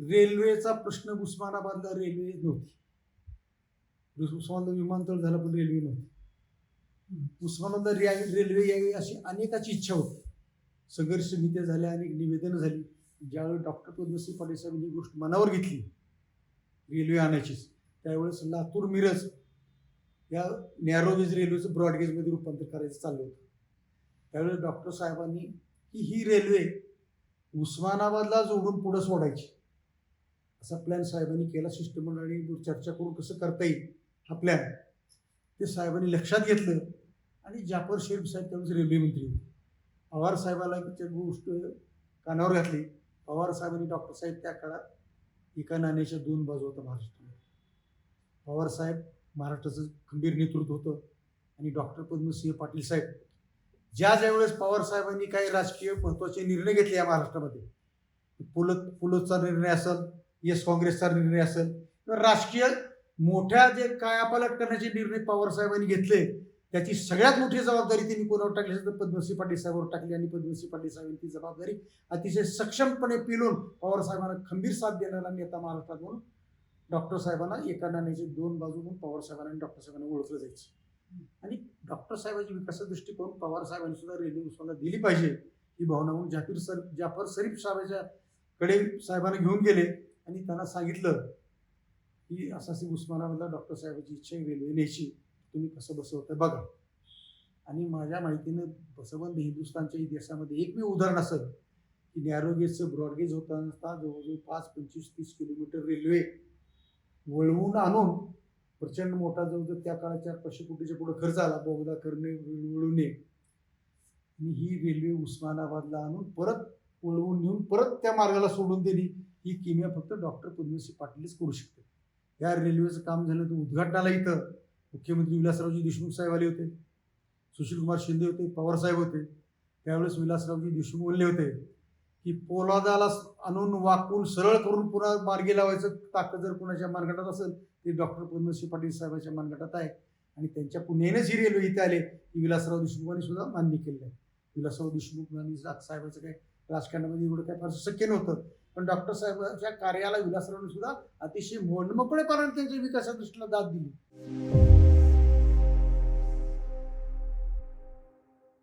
रेल्वेचा प्रश्न उस्मानाबादला रेल्वे नव्हती. उस्मानाबाद विमानतळ झालं पण रेल्वे नव्हती. उस्मानाबादला रे- रेल्वे यावी अशी अनेकाची इच्छा होती. संघर्ष समित्या झाल्या अनेक निवेदनं झाली. ज्यावेळी डॉक्टर पद्मश्री पाटील साहेबांनी ही गोष्ट मनावर घेतली रेल्वे आणायचीच त्यावेळेस लातूर मिरज या नॅरोगेज रेल्वेचं ब्रॉडगेजमध्ये रूपांतर करायचं चाललं होतं. त्यावेळेस डॉक्टर साहेबांनी की ही रेल्वे उस्मानाबादला जोडून पुढं सोडायची. असा प्लॅन साहेबांनी केला शिष्टमंडळाने चर्चा करून कसं करता येईल हा प्लॅन ते साहेबांनी लक्षात घेतलं आणि जाफर शेख साहेब त्यावेळेस रेल्वे मंत्री होते. पवार साहेबाला त्या गोष्ट कानावर घातली. पवार साहेबांनी डॉक्टर साहेब त्या काळात एका नाण्याच्या दोन बाजू होत्या महाराष्ट्रामध्ये. पवार साहेब महाराष्ट्राचं खंबीर नेतृत्व होतं आणि डॉक्टर पद्मसिंह पाटील साहेब. ज्या ज्यावेळेस पवार साहेबांनी काही राजकीय महत्त्वाचे निर्णय घेतले या महाराष्ट्रामध्ये पुलत पुलतचा निर्णय असेल येस काँग्रेसचा निर्णय असेल. किंवा राजकीय मोठ्या जे कायापालट करण्याचे निर्णय पवार साहेबांनी घेतले त्याची सगळ्यात मोठी जबाबदारी त्यांनी कोणावर टाकली असेल तर पद्मश्री पाटील साहेबांवर टाकली आणि पद्मश्री पाटील साहेबांनी ती जबाबदारी अतिशय सक्षमपणे पिलून पवार साहेबांना खंबीर साथ देणारा नेता महाराष्ट्रात म्हणून डॉक्टर साहेबांना एका नाण्याची दोन बाजू म्हणून पवार साहेबांना आणि डॉक्टर साहेबांना ओळखलं जायचं. आणि डॉक्टर साहेबांची विकासा दृष्टिकोन पवार साहेबांनी सुद्धा रेल्वे उस्मानाला दिली पाहिजे ही भावना म्हणून जाफीर सर जाफर शरीफ साहेबाच्या कडे साहेबांना घेऊन गेले. आणि त्यांना सांगितलं की असं अशी उस्मानाबादला डॉक्टर साहेबाची इच्छा आहे रेल्वे न्यायची तुम्ही कसं बसवतं बघा. आणि माझ्या माहितीनं बसवंत हिंदुस्थानच्या इतिहासामध्ये एकमेव उदाहरण असं की नॅरोगेजचं ब्रॉडगेज होताना जवळजवळ पाच पंचवीस तीस किलोमीटर रेल्वे वळवून आणून प्रचंड मोठा जवळजवळ त्या काळात चार पाचशे कोटीच्या पुढे खर्च आला बोगदा करणे वळवणे. आणि ही रेल्वे उस्मानाबादला आणून परत वळवून नेऊन परत त्या मार्गाला सोडून दिली. ही किमिया फक्त डॉक्टर पद्मश्री पाटीलच करू शकते. या रेल्वेचं काम झालं तर उद्घाटनाला इथं मुख्यमंत्री विलासरावजी देशमुख साहेब आले होते सुशीलकुमार शिंदे होते पवार साहेब होते. त्यावेळेस विलासरावजी देशमुख बोलले होते की पोलादाला आणून वाकून सरळ करून पुन्हा मार्गी लावायचं ताकद जर कुणाच्या मार्गाटात असेल ते डॉक्टर पद्मश्री पाटील साहेबांच्या मानगटात आहे. आणि त्यांच्या पुण्यानेच ही रेल्वे इथे आले की विलासराव देशमुखांनी सुद्धा मान्य केलेलं आहे. विलासराव देशमुख यांनी साहेबांचं काय राजकारणामध्ये एवढं काय फारसं शक्य नव्हतं. पण डॉक्टर साहेबांच्या कार्याला विलासरावने सुद्धा अतिशय मोडमोकळेपणाने त्यांच्या विकासादृष्टीला दाद दिली.